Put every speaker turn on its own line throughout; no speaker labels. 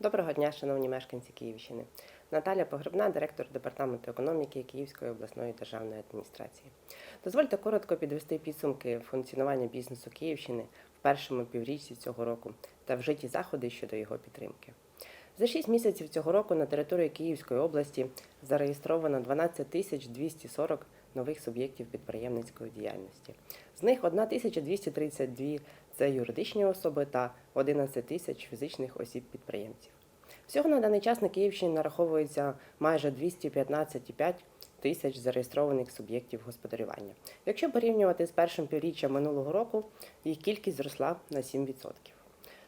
Доброго дня, шановні мешканці Київщини. Наталя Погребна, директор департаменту економіки Київської обласної державної адміністрації. Дозвольте коротко підвести підсумки функціонування бізнесу Київщини в першому півріччі цього року та вжиті заходи щодо його підтримки. За 6 місяців цього року на території Київської області зареєстровано 12 тисяч 240 нових суб'єктів підприємницької діяльності. З них 1232 – це юридичні особи та 11 тисяч фізичних осіб-підприємців. Всього на даний час на Київщині нараховується майже 215,5 тисяч зареєстрованих суб'єктів господарювання. Якщо порівнювати з першим півріччям минулого року, їх кількість зросла на 7%.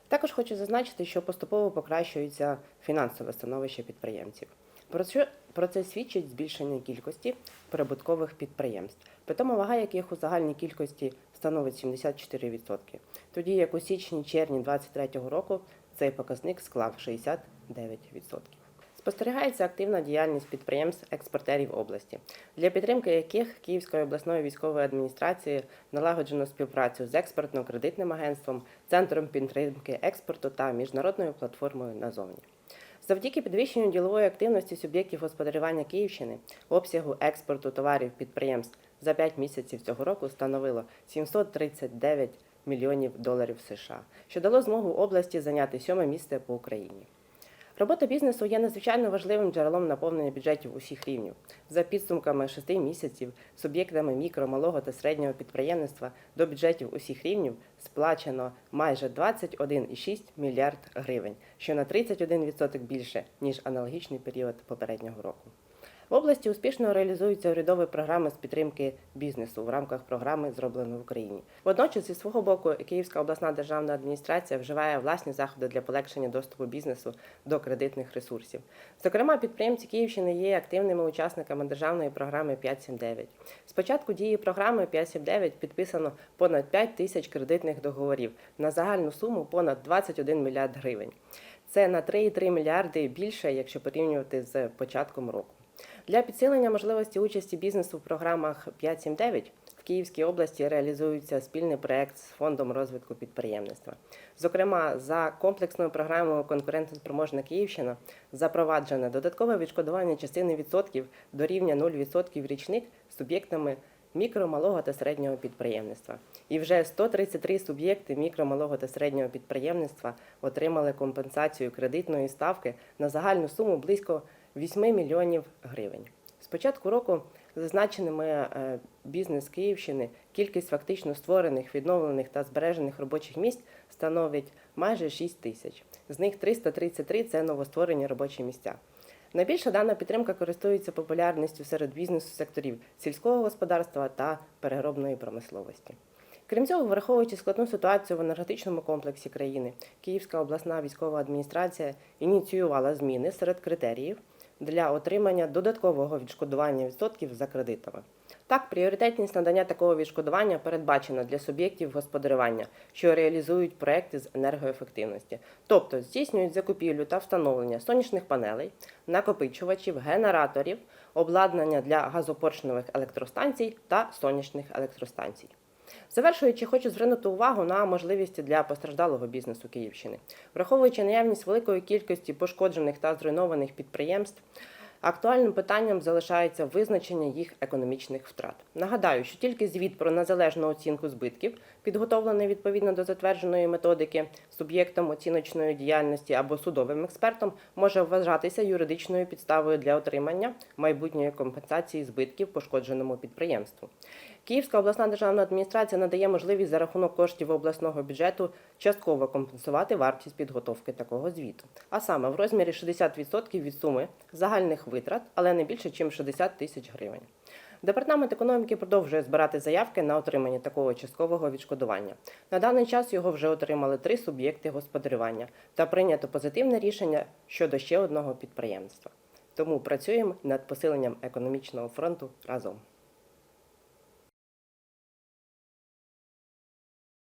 Також хочу зазначити, що поступово покращується фінансове становище підприємців. Про що про це свідчить збільшення кількості прибуткових підприємств, питома вага яких у загальній кількості становить 74%, тоді як у січні-червні 2023 року цей показник склав 69%. Спостерігається активна діяльність підприємств експортерів області, для підтримки яких Київською обласною військовою адміністрацією налагоджено співпрацю з експортно-кредитним агентством, центром підтримки експорту та міжнародною платформою назовні. Завдяки підвищенню ділової активності суб'єктів господарювання Київщини обсягу експорту товарів підприємств за 5 місяців цього року становило 739 мільйонів доларів США, що дало змогу області зайняти сьоме місце по Україні. Робота бізнесу є надзвичайно важливим джерелом наповнення бюджетів усіх рівнів. За підсумками шести місяців суб'єктами мікро, малого та середнього підприємництва до бюджетів усіх рівнів сплачено майже 21,6 мільярд гривень, що на 31% більше ніж аналогічний період попереднього року. В області успішно реалізуються урядові програми з підтримки бізнесу в рамках програми Зроблено в Україні. Водночас, зі свого боку, Київська обласна державна адміністрація вживає власні заходи для полегшення доступу бізнесу до кредитних ресурсів. Зокрема, підприємці Київщини є активними учасниками державної програми 579. З початку дії програми 579 підписано понад 5 тисяч кредитних договорів на загальну суму понад 21 мільярд гривень. Це на 3,3 мільярди більше, якщо порівнювати з початком року. Для підсилення можливості участі бізнесу в програмах 579 в Київській області реалізується спільний проект з фондом розвитку підприємництва. Зокрема, за комплексною програмою Конкурентоспроможна Київщина запроваджено додаткове відшкодування частини відсотків до рівня 0% річник суб'єктами мікро, малого та середнього підприємництва. І вже 133 суб'єкти мікро, малого та середнього підприємництва отримали компенсацію кредитної ставки на загальну суму близько 8 мільйонів гривень. З початку року зазначеними е, бізнес Київщини кількість фактично створених, відновлених та збережених робочих місць становить майже 6 тисяч. З них 333 – це новостворені робочі місця. Найбільше дана підтримка користується популярністю серед бізнесу секторів сільського господарства та переробної промисловості. Крім цього, враховуючи складну ситуацію в енергетичному комплексі країни, Київська обласна військова адміністрація ініціювала зміни серед критеріїв для отримання додаткового відшкодування відсотків за кредитами. Так, пріоритетність надання такого відшкодування передбачена для суб'єктів господарювання, що реалізують проекти з енергоефективності, тобто здійснюють закупівлю та встановлення сонячних панелей, накопичувачів, генераторів, обладнання для газопоршневих електростанцій та сонячних електростанцій. Завершуючи, хочу звернути увагу на можливості для постраждалого бізнесу Київщини, враховуючи наявність великої кількості пошкоджених та зруйнованих підприємств. Актуальним питанням залишається визначення їх економічних втрат. Нагадаю, що тільки звіт про незалежну оцінку збитків, підготовлений відповідно до затвердженої методики суб'єктом оціночної діяльності або судовим експертом, може вважатися юридичною підставою для отримання майбутньої компенсації збитків пошкодженому підприємству. Київська обласна державна адміністрація надає можливість за рахунок коштів обласного бюджету частково компенсувати вартість підготовки такого звіту, а саме в розмірі 60% від суми загальних витрат, але не більше, ніж 60 тисяч гривень. Департамент економіки продовжує збирати заявки на отримання такого часткового відшкодування. На даний час його вже отримали три суб'єкти господарювання та прийнято позитивне рішення щодо ще одного підприємства. Тому працюємо над посиленням економічного фронту разом.